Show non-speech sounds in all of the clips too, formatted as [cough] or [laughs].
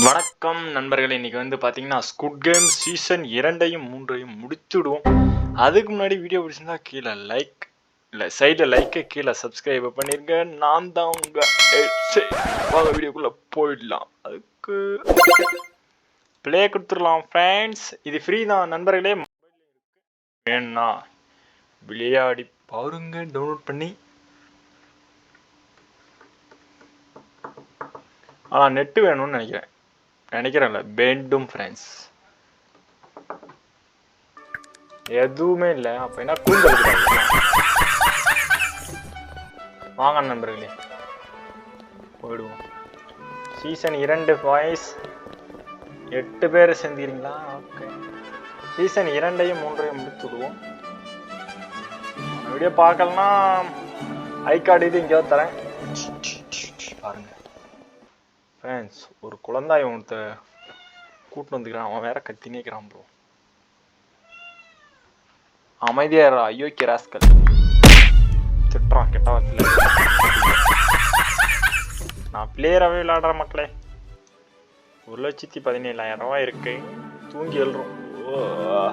வணக்கம் நண்பர்களே இன்னைக்கு வந்து பார்த்தீங்கன்னா ஸ்குட் கேம் சீசன் இரண்டையும் மூன்றையும் முடிச்சுடுவோம். அதுக்கு முன்னாடி வீடியோ பிடிச்சிருந்தா கீழே லைக் இல்லை சைடில் லைக்கை கீழே சப்ஸ்கிரைப் பண்ணிருங்க. நான் தான் உங்கள் வாங்க வீடியோக்குள்ளே போயிடலாம். அதுக்கு ப்ளே கொடுத்துடலாம் ஃப்ரெண்ட்ஸ் இது ஃப்ரீ தான் நண்பர்களே. வேணா விளையாடி பாருங்க டவுன்லோட் பண்ணி. ஆ நெட்டு வேணும்னு நினைக்கிறேன். நினைக்கிறேன்ல பெண்டும் ஃப்ரெண்ட்ஸ் எதுவுமே இல்லை அப்போ என்ன கூந்தல் வாங்க நண்பர்களே. போயிடுவோம். சீசன் இரண்டு வாய்ஸ் எட்டு பேர் சேர்ந்துக்கிறீங்களா ஓகே சீசன் இரண்டையும் மூன்றையும் முடித்து விடுவோம். வீடியோ பார்க்கலன்னா ஐ கார்டு இது இங்கேயோ தரேன். பாருங்கள் ஃப்ரெண்ட்ஸ் ஒரு குழந்தாய் ஒருத்த கூட்டு வந்துக்கிறான். அவன் வேற கத்தினேக்கிறான் ப்ரோ அமைதியார் அயோக்கிய ராஸ்கல். திட்டுறான் கெட்ட வார்த்தையில். நான் பிளேயராகவே விளையாடுற மக்களே. ஒரு லட்சத்தி பதினேழாயிரம் ரூபாய் இருக்கு. தூங்கி எழுறோம். ஓ.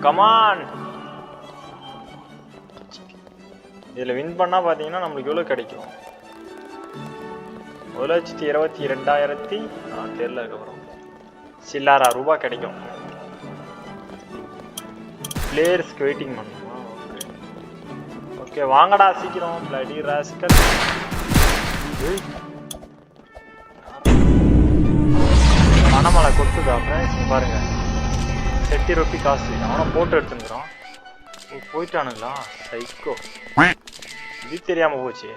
கமான் இதில் வின் பண்ணால் பார்த்தீங்கன்னா நம்மளுக்கு எவ்வளோ கிடைக்கும்? ஒரு லட்சத்தி இருபத்தி ரெண்டாயிரத்தி தெரியல அதுக்கப்புறம். சில்லாரா ரூபாய் கிடைக்கும். பிளேயர்ஸ்க்கு வெயிட்டிங் பண்ணுமா? ஓகே வாங்கடா சீக்கிரம். பிளடி ராசிக்கல் பணமலை கொட்டுதா ஃப்ரெண்ட்ஸ் பாருங்க. செட்டி ரொட்டி காசு. அவனை போட்டு எடுத்துருக்குறான். போயிட்டானுங்களா? சைக்கோ இது தெரியாம போச்சு.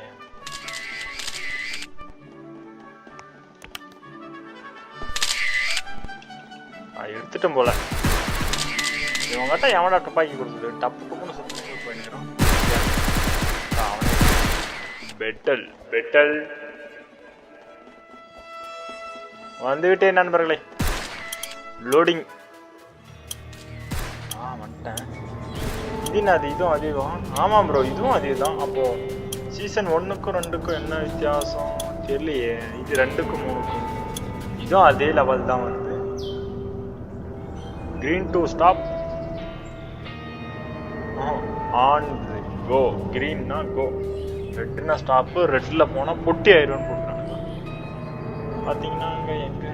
எடுத்துட்டோம் போல. இவங்ககிட்ட எவனா துப்பாக்கி கொடுத்துட்டு டப்பு டப்புன்னு சுத்தி பண்ணிக்கிறான் அவனே. பெட்டல் பெட்டல். வந்துவிட்டேன் நண்பர்களே. லோடிங். ஆ வந்துட்டேன். இது என்ன அது இதுவும் அதிகம் ஆமாம் ப்ரோ இதுவும் அதே தான். அப்போ சீசன் ஒன்றுக்கும் ரெண்டுக்கும் என்ன வித்தியாசம்? தெரியலையே. இது ரெண்டுக்கும் மூணுக்கும். இதுவும் அதே லெவல் தான் வருது. Green to stop on go கிரீன்னா go ரெட்னா ஸ்டாப்பு ரெட்டில் போனால் பொட்டி ஆயிடும்னு போட்டுருக்காங்க பார்த்தீங்கன்னா அங்கே எங்கே?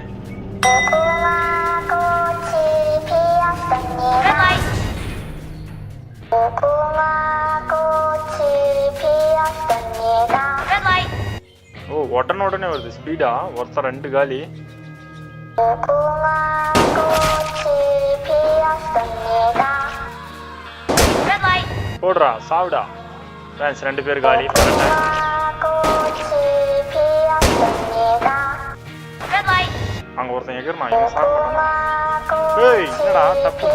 ஓ உடனே உடனே வருது. ஸ்பீடா ஒருத்தர் ரெண்டு காலி. போடுறா சாவுடா. ஃப்ரெண்ட்ஸ் ரெண்டு பேர் காலி. அங்க ஒருத்தன் எகிறனா இவன் சாக மாட்டானா ஏய் என்னடா தப்பு.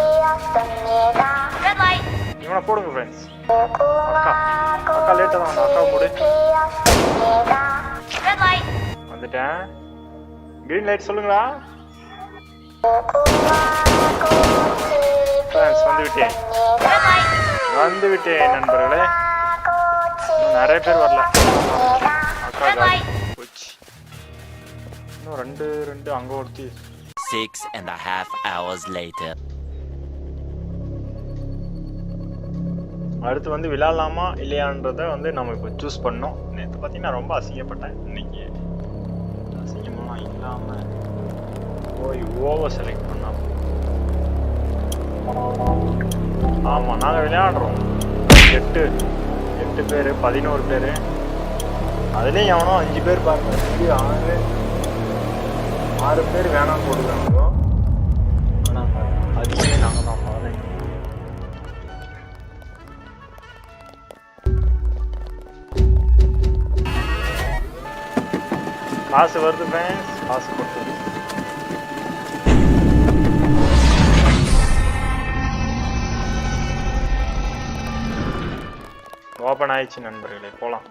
இவனை போடுங்க ஃப்ரெண்ட்ஸ் அக்கா அக்கா லேட்டாக தான் அக்கா போடு. வந்துட்டேன். கிரீன் லைட் சொல்லுங்களா? ஃப்ரெண்ட்ஸ் வந்து விட்டேன் வந்து விட்டேன் நண்பர்களே நிறைய பேர் வரல. அக்கா காலி. போச்சு. இன்னும் ரெண்டு ரெண்டு அங்கே ஒருத்தி. Six and a half hours later. அடுத்து வந்து விளையாடலாமா இல்லையான்றத வந்து நம்ம இப்போ சூஸ் பண்ணோம். நேற்று பார்த்தீங்கன்னா ரொம்ப அசிங்கப்பட்டேன். இன்னைக்கு அசிங்கமாக இல்லாமல் போய் ஓவர் செலக்ட் பண்ணா ஆமாம் நாங்கள் விளையாடுறோம். எட்டு. எட்டு பேர் பதினோரு பேர். அதுலேயும் எவனோ அஞ்சு பேர் பாருங்க. அஞ்சு ஆறு ஆறு பேர் வேணாம் போட்டுக்காங்க ஆனால் அதிகமே நாங்கள் தான் பதினஞ்சு காசு வருது ஃபேன்ஸ் காசு கொடுத்துருக்கு ஓப்பன் ஆயிடுச்சு நண்பர்களே. போகலாம்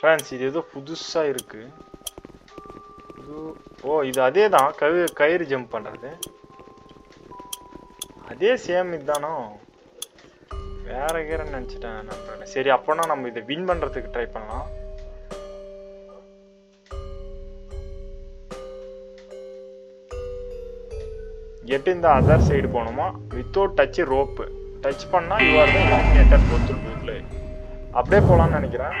ஃப்ரெண்ட்ஸ் இது ஏதோ புதுசாக இருக்குது ஓ இது அதே தான் கயிறு கயிறு ஜம்ப் பண்ணுறது அதே சேம் இதுதானோ? வேற கீரை நினச்சிட்டேன் நண்பர்களே. சரி அப்போனா நம்ம இதை வின் பண்ணுறதுக்கு ட்ரை பண்ணலாம். எட்டு இந்த அதர் சைடு போகணுமா? வித்தவுட் டச் ரோப்பு டச் பண்ணா யூ ஆர் த எலிமினேட்டர் போத்துல் பிளே அப்படியே போகலான்னு நினைக்கிறேன்.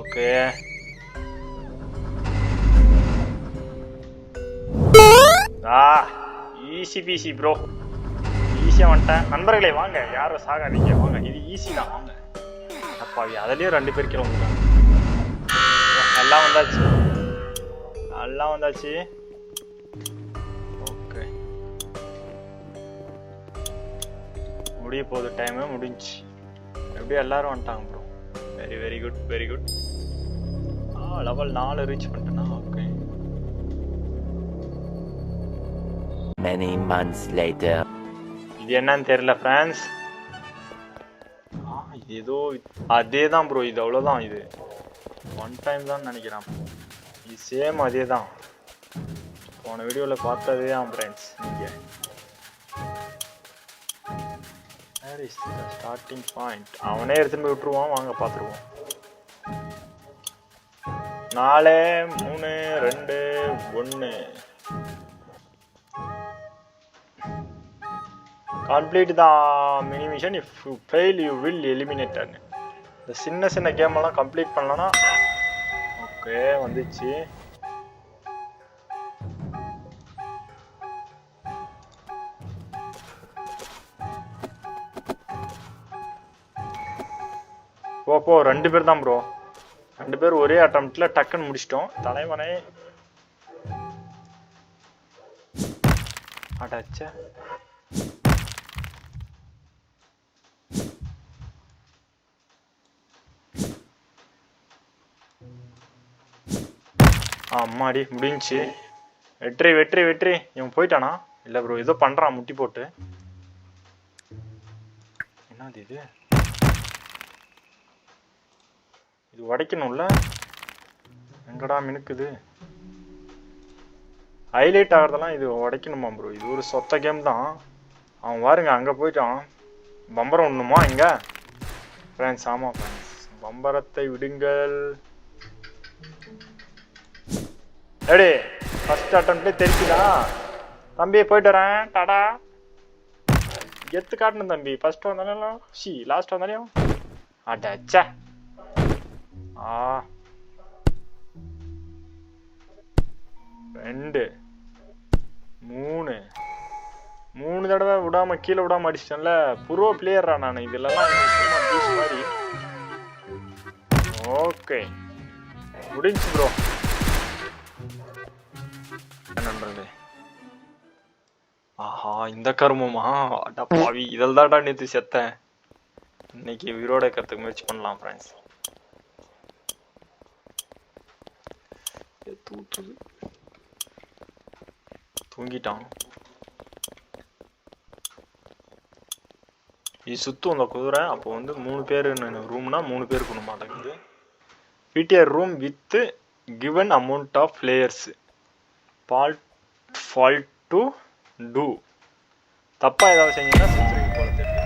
ஓகே ஆ ஈஸி ப்ரோ ஈஸியாக வந்துட்டேன். நண்பர்களே வாங்க. யாரும் சாகாதீங்க. வாங்க. இது ஈஸி தான். வாங்க. அப்பாவி அதுலேயும் ரெண்டு பேர் வந்துட்டாங்க எல்லாம் வந்தாச்சு. எல்லாம் வந்தாச்சு. ஓகே. முடிய போகுது டைமு முடிஞ்சு. எப்படியும் எல்லாரும் வந்துட்டாங்க bro very very good very good ah level நாலு ரீச் பண்ணிட்டேனா? ஓகே. Many months later. இது என்னன்னு தெரியல ஃப்ரான்ஸ் ஏதோ அதே தான் ப்ரோ இது அவ்வளோதான் இது. ஒன் டைம் தான் நினைக்கிறேன். இது சேம் அதே தான் போன வீடியோவில் பார்த்ததே தான் ஃப்ரெண்ட்ஸ் நீங்கள் where is the starting point அவனே எடுத்துன்னு போய் விட்டுருவான் வாங்க பார்த்துருவோம். நாலு மூணு ரெண்டு ஒன்று complete the mini mission if you fail you will எலிமினேட்டர்னு இந்த சின்ன சின்ன கேமெல்லாம் கம்ப்ளீட் பண்ணலன்னா ஓகே வந்துச்சு. போ போ ரெண்டு பேர் தான் ப்ரோ ரெண்டு பேர் ஒரே அட்டம்ப்டில் டக்குன்னு முடிச்சிட்டோம். தலைவனே. அடாச்சா. அம்மாடி முடிஞ்சு வெற்றி வெற்றி வெற்றி. இவன் போயிட்டானா? இல்லை ப்ரோ ஏதோ பண்ணுறான் முட்டி போட்டு. என்னது இது? இது உடைக்கணும்ல? எங்கடா மினுக்குது? ஹைலைட் ஆகிறதெல்லாம் இது உடைக்கணுமா ப்ரோ இது ஒரு சொத்த கேம் தான். அவன் பாருங்க அங்கே போயிட்டான். பம்பரம் ஒண்ணுமா இங்கே? ஃப்ரெண்ட்ஸ் ஆமாம் ஃப்ரெண்ட்ஸ் பம்பரத்தை விடுங்கள். ரெடி ஃபர்ஸ்ட் அட்டம்ப்ட்லே தெரிச்சுதான் தம்பி போயிட்டு வரேன். டாடா. கெத்து காட்டணும் தம்பி. ஃபர்ஸ்ட் வந்தாலும் சி லாஸ்ட் வந்தாலையும் அடச்சா. ஆ. ரெண்டு. மூணு. மூணு தடவை விடாம கீழே விடாம அடிச்சிட்டேன்ல. ப்ரோ பிளேயரா நான். இதெல்லாம் மாதிரி. ஓகே முடிஞ்சு ப்ரோ நண்பர்களே? ஆஹா இந்த கருமமா அடா பாவி இதில் தான்டா நேற்று செத்தேன். இன்னைக்கு உயிரோட கத்துக்கு முயற்சி பண்ணலாம் ஃப்ரெண்ட்ஸ் தூங்கிட்டான். இது சுத்தும் அந்த குதிரை அப்போ வந்து மூணு பேர் ரூம்னா மூணு பேர் கொண்டு மாட்டேங்குது PTR room with given amount of layers ball fault to do தப்பா ஏதாவது செஞ்சீங்கன்னா செஞ்சிருங்க போல தெரியுது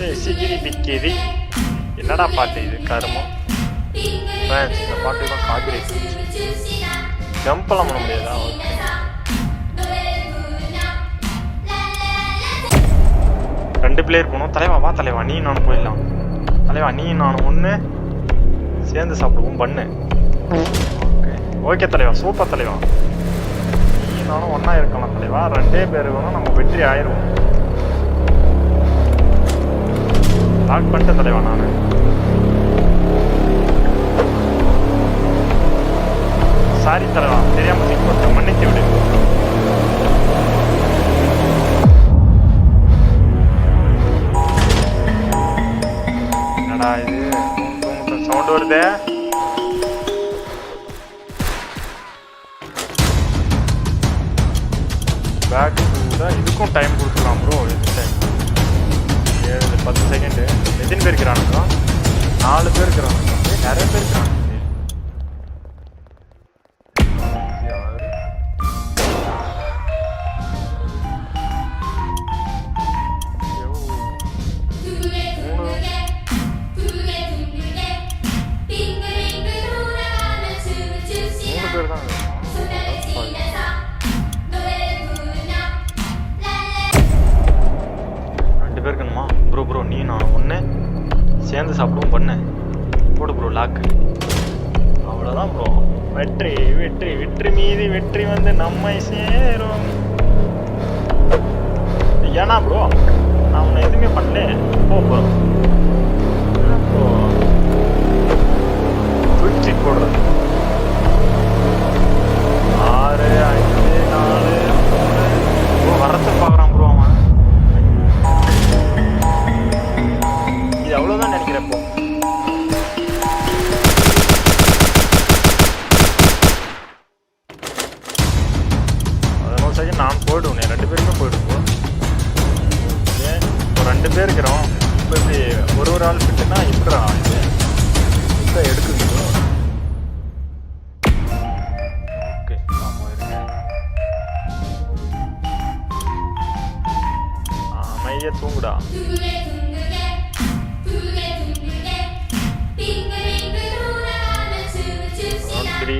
ஏய் சிகிரி பிக்கிரி என்னடா பாட்டு இது கருமம்? இந்த பாட்டு தான் காப்பிரைட் ஜம்ப்லாம் பண்ண முடியாதா? ரெண்டு பிளேயர் போகணும் தலைவா வா தலைவா நீ நானும் போயிடலாம். தலைவா நீ நானும் ஒன்று சேர்ந்து சாப்பிடுவோம் பண்ணு. ஓகே. ஓகே தலைவா சூப்பர் தலைவா. நீ நானும் ஒன்றா இருக்கலாம் தலைவா. ரெண்டே பேர் வேணும் நம்ம வெற்றி ஆயிடுவோம். லாக் பண்ணிட்டேன் தலைவா நான். சாரி தலைவா தெரியாமல் திங்க் மன்னித்து விடு. சவுண்ட் வருதே பேக் இதுக்கும் டைம் கொடுக்கலாம் ப்ரோ இது டைம் பத்து செகண்டு எத்தனை பேர் இருக்கிறானுங்க? நாலு பேர் இருக்கிறானுங்க. நிறைய பேர் இருக்கிறானுங்க. போயிடுவேன் ரெண்டு பேருமே போயிடுவோம். இப்போ ரெண்டு பேர் இருக்கிறோம். இப்போ இப்படி ஒரு ஒரு ஆள் ஃபிட்டுனா எப்படிடா இது? இப்போ இருக்கேன் அமைதியா தூங்குடா. த்ரீ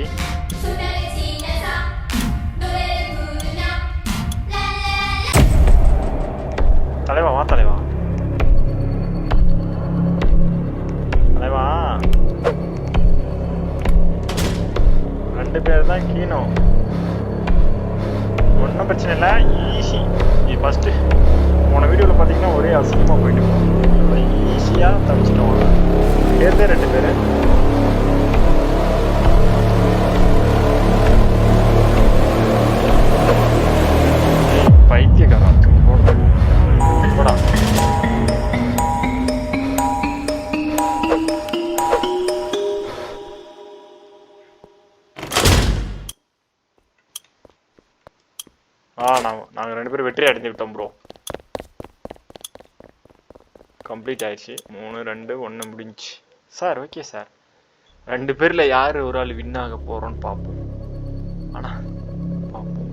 பேர் ரெண்டு பேர். பைத்தியக்காரன். போடா. ஆ நான் நாங்கள் ரெண்டு பேரும் வெற்றி அடைஞ்சுக்கிட்டோம் ப்ரோ கம்ப்ளீட் ஆயிடுச்சு. மூணு ரெண்டு ஒன்று முடிஞ்சுச்சு சார் ஓகே சார். ரெண்டு பேரில் யார் ஒரு ஆள் வின் ஆக போகிறோன்னு பார்ப்போம் ஆனால் பார்ப்போம்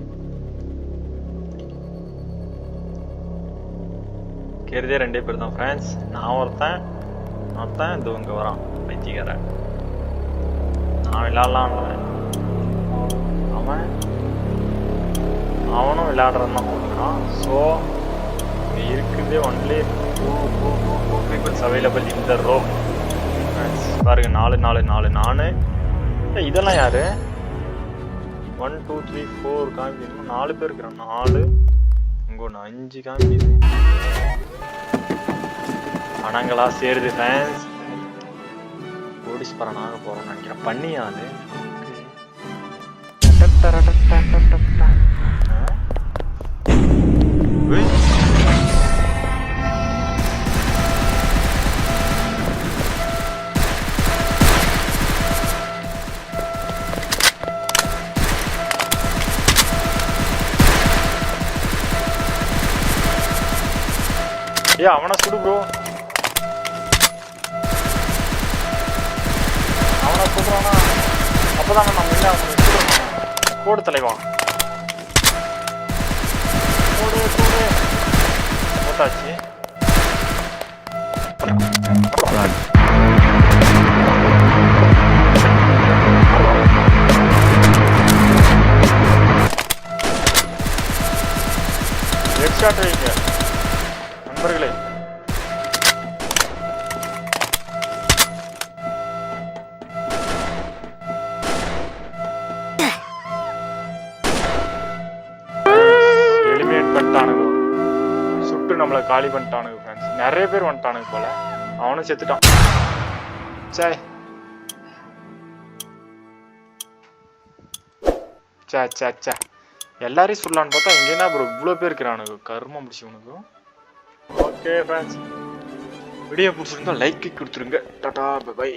கேருதே ரெண்டே பேர் தான் ஃப்ரெண்ட்ஸ் நான் ஒருத்தன் ஒருத்தன் இது இங்கே வரான் பைத்தியக்காரன். நான் விளாட்லாம் அவன். அவனும் விளையாடுறதுன்னு தான் ஸோ இருக்குது only two two two two peoples available இந்த ரோ பாருங்க நாலு நாலு நாலு நானு இதெல்லாம் யாரு? ஒன் டூ த்ரீ ஃபோர் காமிக்கணும் நாலு பேர் இருக்கிறான் நாலு இங்கே ஒன்று அஞ்சு காமிக்குது. பணங்களா சேருது ஃபேன்ஸ் கோடீஸ்வரன் ஆக போகிறோம்னு நினைக்கிறேன். பண்ணியா அது? [laughs] ஏ அவனை சுடு ப்ரோ அவனை சுடுறானா? அப்பதான் நம்ம முன்ன அவனை சுடுறோம் கோடு தலைவா கோடு கோடு போட்டாச்சு. ஹெட் ஷாட் வைங்க. நண்பர்களே. எலிமினேட் பண்ணிட்டானுங்க சுட்டு நம்மளை காலி பண்ணிட்டானுங்க ஃப்ரெண்ட்ஸ் நிறைய பேர் வந்துட்டானுங்க போல. அவனும் செத்துட்டான். சே சே சே சே எல்லாரையும் சொல்லலான்னு பார்த்தா இங்கே என்ன ப்ரோ இவ்வளோ பேர் இருக்கிறானுங்க. கருமம் பிடிச்சவனுக்கும் ஓகே ஃப்ரெண்ட்ஸ் வீடியோ பிடிச்சிருந்தா லைக் கொடுத்துருங்க. Tata bye